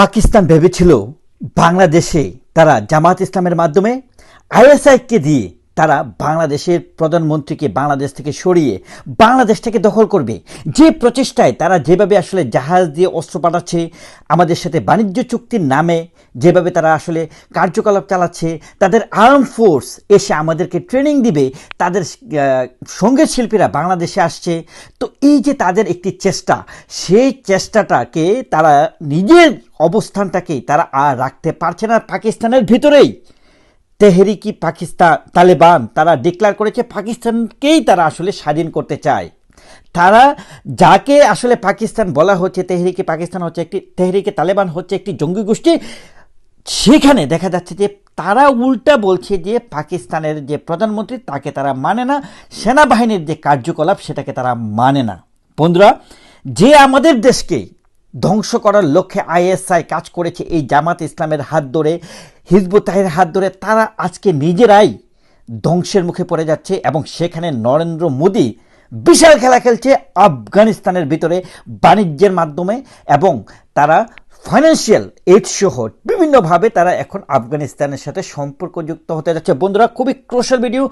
পাকিস্তান ভেবেছিল বাংলাদেশে তারা জামাত ইসলামের মাধ্যমে আইএসআইকে দিয়ে তারা বাংলাদেশের প্রধানমন্ত্রীকে বাংলাদেশ থেকে সরিয়ে বাংলাদেশটাকে দখল করবে। যে প্রচেষ্টায় তারা যেভাবে আসলে জাহাজ দিয়ে অস্ত্র পাঠাচ্ছে, আমাদের সাথে বাণিজ্য চুক্তির নামে যেভাবে তারা আসলে কার্যকলাপ চালাচ্ছে, তাদের আর্ম ফোর্স এসে আমাদেরকে ট্রেনিং দিবে, তাদের সংগীত শিল্পীরা বাংলাদেশে আসছে। তো এই যে তাদের একটি চেষ্টা, সেই চেষ্টাটাকে তারা নিজের অবস্থানটাকে তারা আর রাখতে পারছে না পাকিস্তানের ভিতরেই। তেহরিকি পাকিস্তান তালেবান? তারা ডিক্লেয়ার করেছে পাকিস্তানকেই তারা আসলে স্বাধীন করতে চায়। তারা যাকে আসলে পাকিস্তান বলা হচ্ছে তেহরিকে পাকিস্তান হচ্ছে একটি তেহরিকে তালেবান হচ্ছে একটি জঙ্গি গোষ্ঠী? সেখানে দেখা যাচ্ছে যে তারা উল্টা বলছে যে পাকিস্তানের যে প্রধানমন্ত্রী তাকে তারা মানে না, সেনাবাহিনীর যে কার্যকলাপ সেটাকে তারা মানে না। বন্ধুরা, যে আমাদের দেশকে ধ্বংস করার লক্ষ্যে আইএসআই কাজ করেছে এই জামাত ইসলামের হাত ধরে। হিজবুত তাহের হাত ধরে তারা আজকে নিজেরাই ধ্বংসের মুখে পড়ে যাচ্ছে এবং সেখানে নরেন্দ্র মোদী বিশাল খেলা খেলছে আফগানিস্তানের ভিতরে বাণিজ্যের মাধ্যমে এবং তারা ফাইন্যান্সিয়াল এইড সহ বিভিন্নভাবে তারা এখন আফগানিস্তানের সাথে সম্পর্কযুক্ত হতে যাচ্ছে। বন্ধুরা, খুবই crucial video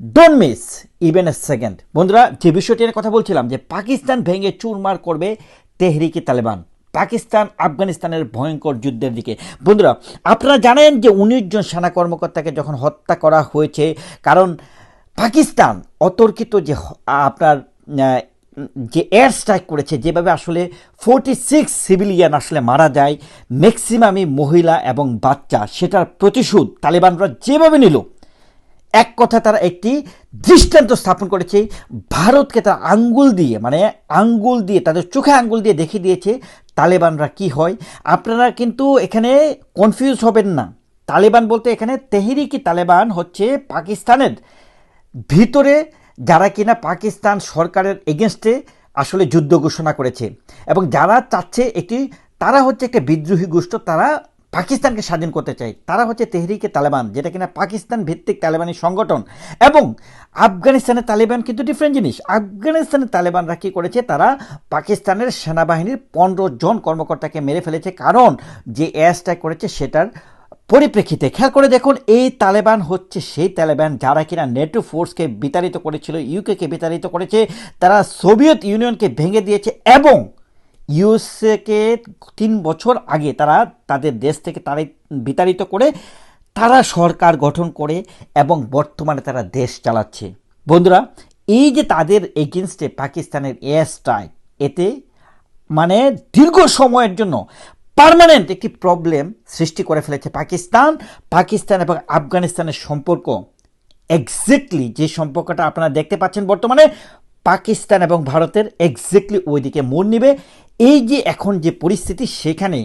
don't miss even a second বন্ধুরা, যে বিষয়টি কথা বলছিলাম যে পাকিস্তান ভেঙে চুরমার করবে তেহরিকি তালেবান। পাকিস্তান আফগানিস্তানের ভয়ঙ্কর যুদ্ধের দিকে। বন্ধুরা, আপনারা জানেন যে উনিশ জন সেনা কর্মকর্তাকে যখন হত্যা করা হয়েছে, কারণ পাকিস্তান অতর্কিত যে আপনার যে এয়ার স্ট্রাইক করেছে, যেভাবে আসলে ফোরটি সিক্স সিভিলিয়ান আসলে মারা যায় ম্যাক্সিমামই মহিলা এবং বাচ্চা, সেটার প্রতিশোধ তালেবানরা যেভাবে নিল এক কথা তারা একটি দৃষ্টান্ত স্থাপন করেছে। ভারতকে তারা আঙ্গুল দিয়ে মানে আঙ্গুল দিয়ে, তাদের চোখে আঙ্গুল দিয়ে দেখিয়ে দিয়েছে, তালেবানরা কি হয়। আপনারা কিন্তু এখানে কনফিউজ হবেন না। তালেবান বলতে এখানে তেহরিকি তালেবান হচ্ছে পাকিস্তানের ভিতরে, যারা কিনা পাকিস্তান সরকারের এগেনস্টে আসলে যুদ্ধ ঘোষণা করেছে। এবং যারা চাচ্ছে একটি, তারা হচ্ছে একটা বিদ্রোহী গোষ্ঠ, তারা পাকিস্তানকে স্বাধীন করতে চায় তারা হচ্ছে তেহরিকে তালেবান, যেটা কিনা পাকিস্তান ভিত্তিক তালেবানি সংগঠন। এবং আফগানিস্তানের তালেবান কিন্তু ডিফারেন্ট জিনিস। আফগানিস্তানের তালেবানরা কী করেছে? তারা পাকিস্তানের সেনাবাহিনীর পনেরো জন কর্মকর্তাকে মেরে ফেলেছে। কারণ যে স্ট্রাইক করেছে সেটার পরিপ্রেক্ষিতে। খেয়াল করে দেখুন, এই তালেবান হচ্ছে সেই তালেবান যারা কিনা নেটো ফোর্সকে বিতাড়িত করেছিল, ইউকেকে বিতাড়িত করেছে। তারা সোভিয়েত ইউনিয়নকে ভেঙে দিয়েছে এবং ইউএসএকে তিন বছর আগে তারা তাদের দেশ থেকে তারাই বিতাড়িত করে তারা সরকার গঠন করে এবং বর্তমানে তারা দেশ চালাচ্ছে। বন্ধুরা, এই যে তাদের এগেনস্টে পাকিস্তানের এয়ার স্ট্রাইক এতে মানে দীর্ঘ সময়ের জন্য পার্মানেন্ট একটি প্রবলেম সৃষ্টি করে ফেলেছে পাকিস্তান। পাকিস্তান এবং আফগানিস্তানের সম্পর্ক এক্স্যাক্টলি যে সম্পর্কটা আপনারা দেখতে পাচ্ছেন বর্তমানে, পাকিস্তান এবং ভারতের এক্স্যাক্টলি ওইদিকে মোড় নেবে। এই যে এখন যে পরিস্থিতি সেখানে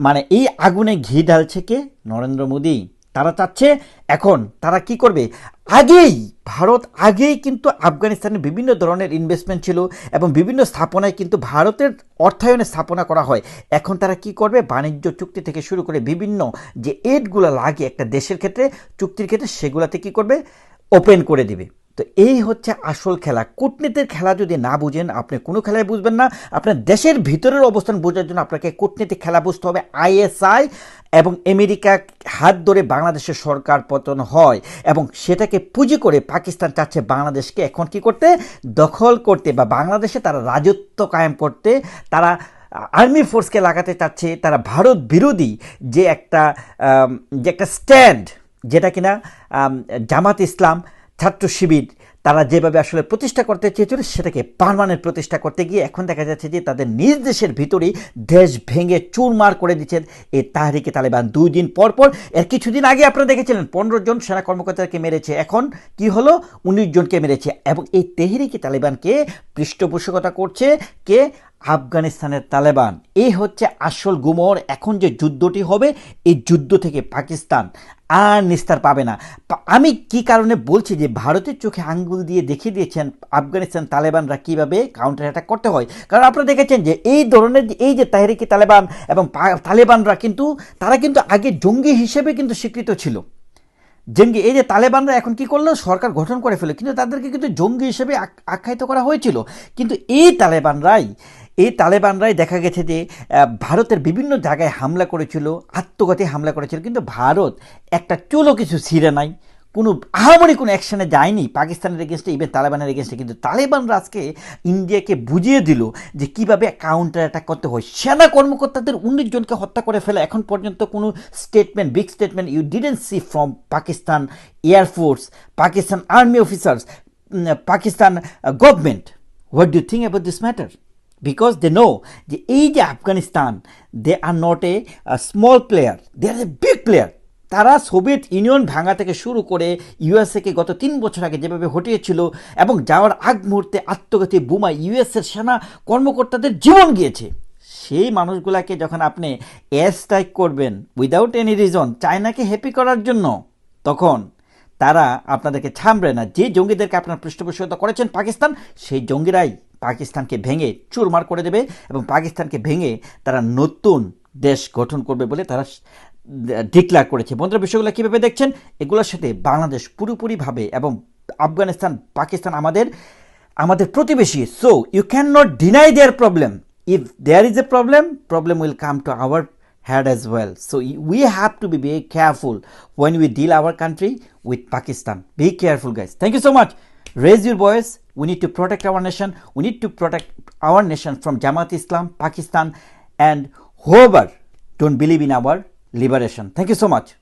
মানে এই আগুনে ঘি ঢালছে কে? নরেন্দ্র মোদী। তারা চাচ্ছে এখন তারা কি করবে? আগেই, ভারত আগেই কিন্তু আফগানিস্তানে বিভিন্ন ধরনের ইনভেস্টমেন্ট ছিল এবং বিভিন্ন স্থাপনায় কিন্তু ভারতের অর্থায়নে স্থাপনা করা হয়। এখন তারা কি করবে? বাণিজ্য চুক্তি থেকে শুরু করে বিভিন্ন যে এডগুলো লাগে একটা দেশের ক্ষেত্রে, চুক্তির ক্ষেত্রে, সেগুলাতে কি করবে? ওপেন করে দিবে। তো এই হচ্ছে আসল খেলা। কূটনীতির খেলা যদি না বুঝেন, আপনি কোনো খেলায় বুঝবেন না। আপনার দেশের ভিতরের অবস্থান বোঝার জন্য আপনাকে কূটনীতিক খেলা বুঝতে হবে, আইএসআই এবং আমেরিকা হাত ধরে বাংলাদেশের সরকার পতন হয় এবং সেটাকে পুঁজি করে পাকিস্তান চাচ্ছে বাংলাদেশকে এখন কি করতে? দখল করতে বা বাংলাদেশে তারা রাজত্ব কায়েম করতে, তারা আর্মি ফোর্সকে লাগাতে চাচ্ছে, তারা ভারত বিরোধী যে একটা যে একটা স্ট্যান্ড যেটা কিনা জামাত ইসলাম, ছাত্র শিবির, তারা যেভাবে আসলে প্রতিষ্ঠা করতে চেয়েছিল, সেটাকে পারমানেন্ট প্রতিষ্ঠা করতে গিয়ে এখন দেখা যাচ্ছে যে তাদের নিজ দেশের ভিতরেই দেশ ভেঙে চুরমার করে দিচ্ছেন এই তাহরিকে তালেবান। দুই দিন পর পর, এর কিছুদিন আগে আপনারা দেখেছিলেন, পনেরো জন সেনা কর্মকর্তাকে মেরেছে। এখন কি হলো? উনিশ জনকে মেরেছে। এবং এই তেহরিকে তালেবানকে পৃষ্ঠপোষকতা করছে কে? আফগানিস্তানের তালেবান। এই হচ্ছে আসল গুমর। এখন যে যুদ্ধটি হবে, এই যুদ্ধ থেকে পাকিস্তান আর নিস্তার পাবে না। আমি কি কারণে বলছি যে ভারতের চোখে আঙ্গুল দিয়ে দেখিয়ে দিয়েছেন আফগানিস্তান তালেবানরা কীভাবে কাউন্টার অ্যাটাক করতে হয়? কারণ আপনারা দেখেছেন যে এই ধরনের এই যে তাহরিকি তালেবান এবং তালেবানরা কিন্তু, তারা কিন্তু আগে জঙ্গি হিসেবে কিন্তু স্বীকৃত ছিল। জঙ্গি এই যে তালেবানরা এখন কি করল? সরকার গঠন করে ফেলে কিন্তু তাদেরকে কিন্তু জঙ্গি হিসেবে আখ্যায়িত করা হয়েছিল। কিন্তু এই তালেবানরাই এই তালেবানরাই দেখা গেছে যে ভারতের বিভিন্ন জায়গায় হামলা করেছিল, আত্মঘাতী হামলা করেছিল, কিন্তু ভারত একটা চুলও কিছু ছিঁড়ে নাই। কোনো, আহামরি কোনো অ্যাকশানে যায়নি পাকিস্তানের এগেনস্টে ইভেন তালেবানের এগেনস্টে কিন্তু তালেবানরা আজকে ইন্ডিয়াকে বুঝিয়ে দিল যে কীভাবে কাউন্টার অ্যাটাক করতে হয়। সেনা কর্মকর্তাদের উনিশ জনকে হত্যা করে ফেলে। এখন পর্যন্ত কোনো statement big statement you didn't see from Pakistan air force Pakistan army officers Pakistan government what do think about this matter because they know যে এই যে Afghanistan they are not a small player they are a big player তারা Soviet Union ভাঙা থেকে শুরু করে ইউএসএকে গত তিন বছর আগে যেভাবে হটিয়েছিল এবং যাওয়ার আগ মুহূর্তে আত্মঘাতী বোমা ইউএসের সেনা কর্মকর্তাদের জীবন গিয়েছে। সেই মানুষগুলাকে যখন আপনি এয়ার স্ট্রাইক করবেন উইদাউট এনি রিজন চায়নাকে হ্যাপি করার জন্য, তখন তারা আপনাদেরকে ছামবে না। যে জঙ্গিদেরকে আপনার পৃষ্ঠপোষকতা করেছেন পাকিস্তান, সেই জঙ্গিরাই পাকিস্তানকে ভেঙে চুরমার করে দেবে এবং পাকিস্তানকে ভেঙে তারা নতুন দেশ গঠন করবে বলে তারা ডিক্লেয়ার করেছে বন্ধুরা বিষয়গুলো কীভাবে দেখছেন এগুলোর সাথে বাংলাদেশ পুরোপুরিভাবে এবং আফগানিস্তান পাকিস্তান আমাদের আমাদের প্রতিবেশী so you can not deny their problem if there is a problem problem will come to our head as well. Y- we have to be very careful when we deal our country with Pakistan. Be careful, guys. Thank you so much. Raise your voice. We need to protect our nation. We need to protect our nation from Jamaat Islam, Pakistan, and whoever don't believe in our liberation. Thank you so much.